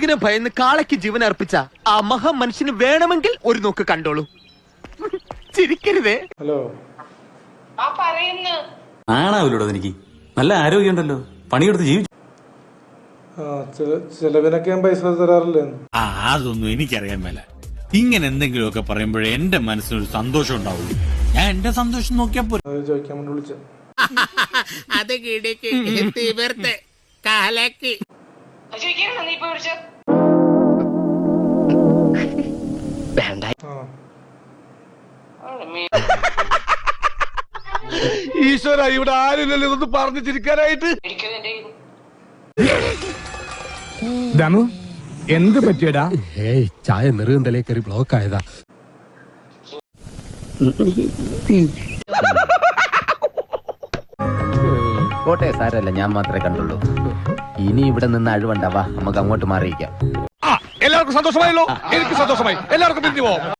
ഇങ്ങനെ ഭയന്ന് കാളയ്ക്ക് ജീവൻ അർപ്പിച്ച ആ മഹാ മനുഷ്യന് വേണമെങ്കിൽ ഒരു നോക്ക് കണ്ടോളൂ. ചിരിക്കരുതേ. ഹലോ. ആ പറയുന്നു. ആണാവില്ലോടോ എനിക്ക് നല്ല ആരോഗ്യമുണ്ടല്ലോ. പണിയെടുത്ത് ജീവിച്ചു ആ ചില ചിലവിനൊക്കെ ഞാൻ പൈസ തരാറില്ലേ? ആ അതൊന്നും എനിക്കറിയാൻ മേല. ഇങ്ങനെ എന്തെങ്കിലുമൊക്കെ പറയുമ്പോഴേ എന്റെ മനസ്സിനൊരു സന്തോഷം ഉണ്ടാവുള്ളൂ. ഞാൻ എന്റെ സന്തോഷം നോക്കിയാ പോരെ. അത് ചോദിക്കാൻ വേണ്ടി വിളിച്ച. അത് കിടക്ക് തീവർത്ത് കാലക്ക്. ഈശ്വര ഇവിടെ ആരുമില്ലല്ലോ ഇതൊന്ന് പറഞ്ഞു ചിരിക്കാനായിട്ട്. ദമു എന്ത് പറ്റിയടാ ഏയ് ചായ നെറുകന്തലേ കയറി ബ്ലോക്ക് ആയതാ കോട്ടെ സാരല്ല ഞാൻ മാത്രമേ കണ്ടുള്ളൂ ഇനി ഇവിടെ നിന്ന് അഴിവണ്ടാവാ നമുക്ക് അങ്ങോട്ട് മാറിയിക്കാം എല്ലാവർക്കും സന്തോഷമായല്ലോ. എനിക്ക് സന്തോഷമായി. എല്ലാവർക്കും പിരിഞ്ഞു പോവാം.